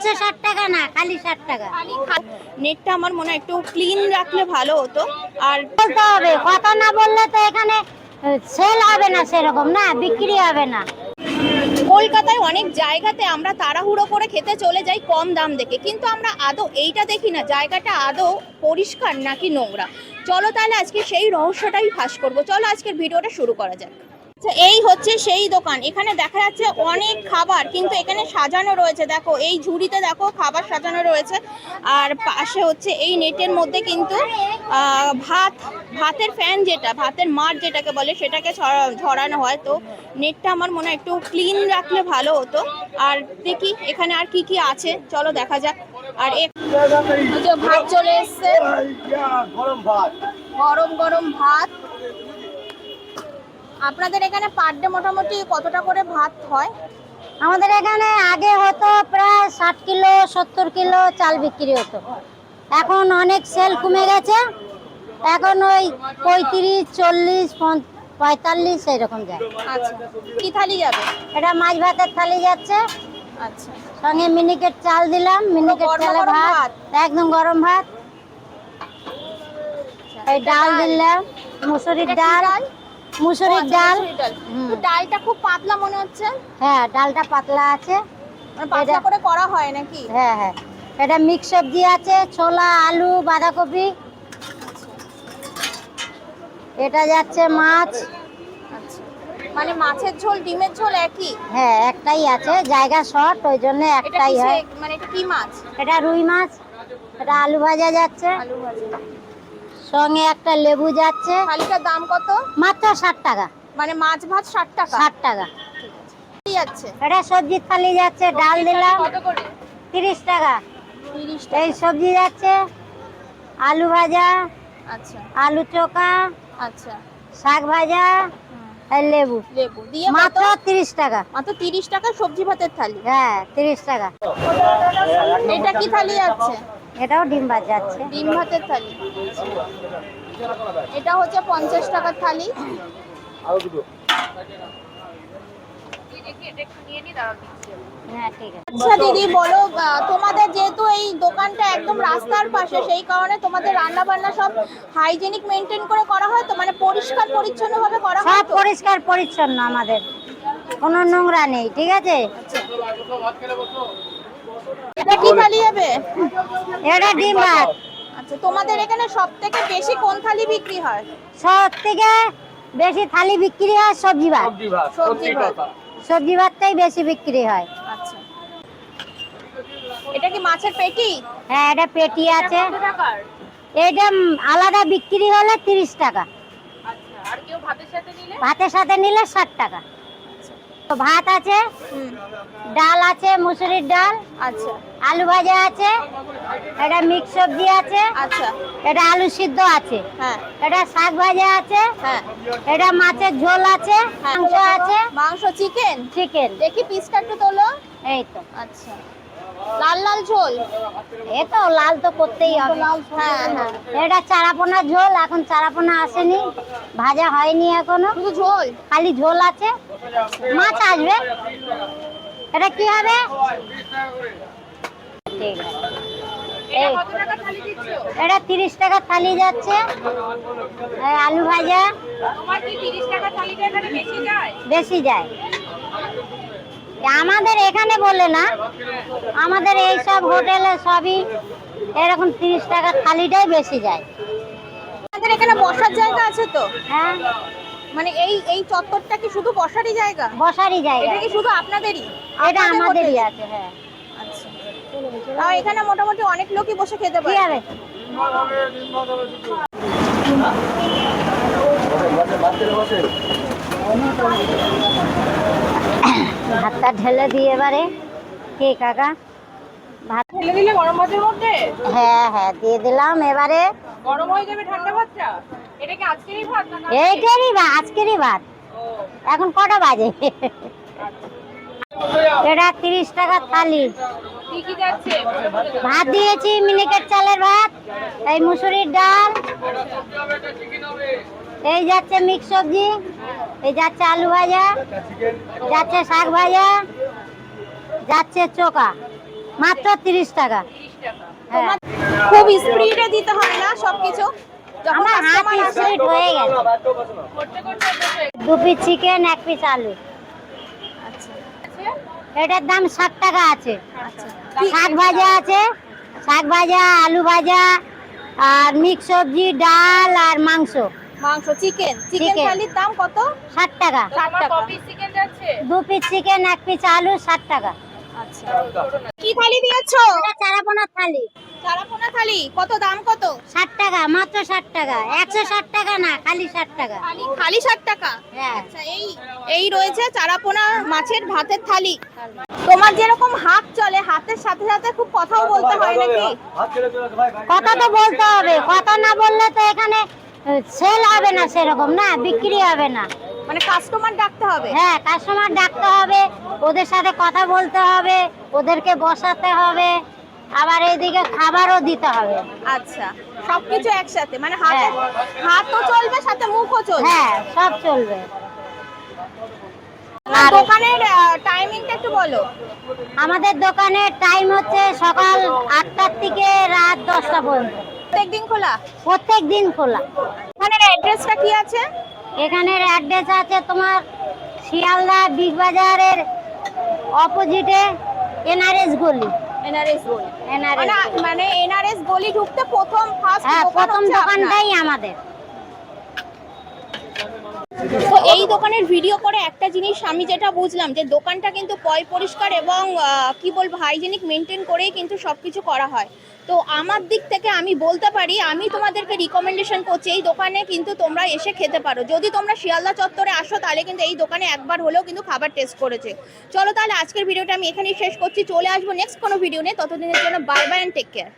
একশো ষাট টাকা না খালি ষাট টাকা। নেটটা আমার মনে হয় একটু ক্লিন রাখলে ভালো হতো। আর বলতে হবে কথা না বললে তো এখানে সেল হবে না সেরকম না? বিক্রি হবে না। কলকাতায় অনেক জায়গাতে আমরা তাড়াহুড়ো করে খেতে চলে যাই কম দাম দেখে কিন্তু আমরা আদৌ এইটা দেখি না জায়গাটা আদৌ পরিষ্কার নাকি নোংরা? চলো তাহলে আজকে সেই রহস্যটাই ফাঁস করব। চলো আজকের ভিডিওটা শুরু করা যাক। আচ্ছা, এই হচ্ছে সেই দোকান। এখানে দেখা যাচ্ছে অনেক খাবার কিন্তু এখানে সাজানো রয়েছে। দেখো এই ঝুড়িতে দেখো খাবার সাজানো রয়েছে। আর পাশে হচ্ছে এই নেটের মধ্যে কিন্তু আহ, ভাত ভাতের ফ্যান যেটা ভাতের মাঠ যেটাকে বলে সেটাকে ঝরানো হয়। তো নেটটা আমার মনে হয় একটু ক্লিন রাখলে ভালো হতো। আর দেখি এখানে আর কি কি আছে। চলো দেখা যাক। আর ভাত চলে এসছে। গরম ভাত। গরম গরম ভাত। আপনাদের এখানে পার ডে মোটামুটি কতটা করে ভাত হয়? আমাদের এখানে আগে হতো প্রায় ষাট কিলো সত্তর কিলো চাল বিক্রি হতো। এখন অনেক সেল কমে গেছে। এখন ওই পঁয়ত্রিশ চল্লিশ পঁয়তাল্লিশ এরকম যায়। আচ্ছা কি থালি যাবে? এটা মাছ ভাতের থালি যাচ্ছে। আচ্ছা। সঙ্গে মিনিকেট চাল দিলাম। মিনিকেট চালে ভাত একদম গরম ভাত। এই ডাল দিলাম। মুসুরির ডাল? মুসুরির ডাল। তো ডালটা খুব পাতলা মনে হচ্ছে? হ্যাঁ ডালটা পাতলা আছে। মানে পাতলা করে করা হয় নাকি? হ্যাঁ হ্যাঁ। এটা মিক্স সবজি আছে ছোলা আলু বাঁধাকপি। এটা যাচ্ছে মাছ। আচ্ছা। মানে মাছের ঝোল ডিমের ঝোল একই? হ্যাঁ একটাই আছে। জায়গা শর্ট ওই জন্য একটাই হয়। মানে এটা কি মাছ? এটা রুই মাছ। এটা আলু ভাজা যাচ্ছে। আলু ভাজি। সঙ্গে একটা লেবু যাচ্ছে। থালিটার দাম কত? মাত্র ষাট টাকা। মানে মাছ ভাত ষাট টাকা? ষাট টাকা। যাচ্ছে এটা সবজির থালি যাচ্ছে ডাল দিলাম। কত করে? তিরিশ টাকা। এই সবজি যাচ্ছে আলু ভাজা আচ্ছা। আলু চোখা আচ্ছা। শাক ভাজা আর লেবু। লেবু। দিয়ে মাত্র তিরিশ টাকা। মাত্র তিরিশ টাকা সবজি ভাতের থালি। হ্যাঁ তিরিশ টাকা। এটা কি থালি যাচ্ছে এটাও ডিম ভাত যাচ্ছে। ডিম ভাতের থালি। এটা হচ্ছে পঞ্চাশ টাকার থালি। আরও দুটো হ্যাঁ ঠিক আছে। আচ্ছা দিদি বলো তোমাদের যেহেতু এই দোকানটা একদম রাস্তার পাশে সেই কারণে তোমাদের রান্না বান্না সব হাইজেনিক মেনটেন করে করা হয় তো? মানে পরিষ্কার পরিচ্ছন্ন ভাবে করা হয় সব পরিষ্কার পরিচ্ছন্ন আমাদের। কোনো নোংরা নেই ঠিক আছে? এটা কি থালি হবে? এটা ডিম ভাত। আচ্ছা তোমাদের এখানে সব বেশি কোন থালি বিক্রি হয়? সব থেকে বেশি থালি বিক্রি হয় সবজি ভাত। সবজি ভাত সবজি ভাত। সবজি ভাতটাই বেশি বিক্রি হয়। আচ্ছা। এটা কি মাছের পেটি? হ্যাঁ এটা পেটি আছে। এটা আলাদা বিক্রি হলে তিরিশ টাকা। আচ্ছা ভাতের সাথে নিলে? ভাতের সাথে নিলে ষাট টাকা। ভাত আছে ডাল আছে মুসুরির ডাল আচ্ছা। আলু ভাজা আছে এটা মিক্স সবজি আছে আচ্ছা। এটা আলু সিদ্ধ আছে হ্যাঁ। এটা শাক ভাজা আছে হ্যাঁ। এটা মাছের ঝোল আছে হ্যাঁ। মাংস আছে। মাংস চিকেন? চিকেন। দেখি পিসটা একটু তোলো। এই তো। আচ্ছা। লাল লাল ঝোল? এই তো লাল তো করতেই হবে। হ্যাঁ হ্যাঁ। এটা চারাপোনা ঝোল এখন চারাপোনা আসেনি। ভাজা হয়নি এখনও। শুধু ঝোল? খালি ঝোল আছে। মাছ আসবে। এটা কি হবে? ঠিক এটা তিরিশ টাকা থালি যাচ্ছে। আলু ভাজা। বেশি যায়। আমাদের এখানে বলে না আমাদের এই সব হোটেলে সবই এরকম তিরিশ টাকা থালিটাই বেশি যায় আমাদের এখানে বসার জায়গা আছে তো হ্যাঁ মানে এই এই চত্বরটা কি শুধু বসারই জায়গা বসারই জায়গা এটা কি শুধু আপনাদেরই এটা আমাদেরই আছে হ্যাঁ আচ্ছা তাও এখানে মোটামুটি অনেক লোকই বসে খেতে পারে কি হবে ভাতটা ঢেলে দিয়ে এবারে। কে কাকা? ভাত ঢেলে দিলে গরম ভাতের মধ্যে? হ্যাঁ হ্যাঁ দিয়ে দিলাম এবারে। গরম হয়ে যাবে ঠান্ডা ভাতটা? এটা কি আজকেরই ভাত না এইটারই ভাত আজকেরই ভাত। এখন কটা বাজে? এটা তিরিশ টাকা থালি। কি কি যাচ্ছে? ভাত দিয়েছি মিনিকেট চালের ভাত এই মুসুরির ডাল। এই যাচ্ছে মিক্স সবজি। এই যাচ্ছে আলু ভাজা যাচ্ছে শাক ভাজা যাচ্ছে চোকা মাত্র তিরিশ টাকা। হ্যাঁ। খুব স্পিডে দিতে হয় না সবকিছু? আমার হাত কাস্টমার আসে স্পিড হয়ে গেছে। দু পিস চিকেন এক পিস আলু। এটার দাম ষাট টাকা আছে। শাক ভাজা আছে। শাক ভাজা আলু ভাজা আর মিক্স সবজি ডাল আর মাংস। মাংস চিকেন। চিকেন থালির দাম কত? ষাট টাকা। ষাট টাকা। দু পিস চিকেন এক পিস আলু ষাট টাকা। কি থালি দিয়েছ? এটা চারাপোনা থালি। চারাপোনা থালি। কত দাম কত? ষাট টাকা মাত্র ষাট টাকা। একশো ষাট টাকা না খালি ষাট টাকা। খালি খালি ষাট টাকা? হ্যাঁ। আচ্ছা এই এই রয়েছে চারাপোনা মাছের ভাতের থালি। তোমার যেরকম হাত চলে হাতের সাথে সাথে খুব কথাও বলতে হয় নাকি? কথা তো বলতে হবে। কথা না বললে তো এখানে সেল হবে না সেরকম না বিক্রি হবে না। মানে কাস্টমার ডাকতে হবে? হ্যাঁ কাস্টমার ডাকতে হবে ওদের সাথে কথা বলতে হবে ওদেরকে বসাতে হবে আবার এইদিকে খাবারও দিতে হবে। আচ্ছা সবকিছু একসাথে মানে হাতে হ্যাঁ। হাতও চলবে সাথে মুখও চলবে? হ্যাঁ সব চলবে। দোকানের টাইমিংটা একটু বলো। আমাদের দোকানের টাইম হচ্ছে সকাল আটটার থেকে রাত দশটা পর্যন্ত। প্রত্যেকদিন খোলা? প্রত্যেক দিন খোলা। এখানের অ্যাড্রেসটা কি আছে? এখানের অ্যাড্রেস আছে তোমার শিয়ালদা বিগ বাজারের অপোজিটে এনআরএস গলি। এনআরএস গলি। এনআরএস মানে মানে এনআরএস গলি ঢুকতে প্রথম ফার্স্ট হ্যাঁ দোকান প্রথম দোকানটাই আমাদের। তো এই দোকানের ভিডিও করে একটা জিনিস আমি যেটা বুঝলাম যে দোকানটা কিন্তু পয় পরিষ্কার এবং কি বলব হাইজেনিক মেনটেন করেই কিন্তু সবকিছু করা হয়। তো আমার দিক থেকে আমি বলতে পারি, আমি তোমাদেরকে রিকমেন্ডেশন করছি, এই দোকানে কিন্তু তোমরা এসে খেতে পারো। যদি তোমরা শিয়ালদা চত্বরে আসো, তাহলে কিন্তু এই দোকানে একবার হলেও কিন্তু খাবার টেস্ট করেছে। চলো তাহলে আজকের ভিডিওটা আমি এখানেই শেষ করছি, চলে আসব নেক্সট কোনো ভিডিও নিয়ে। ততদিনের জন্য bye bye and take care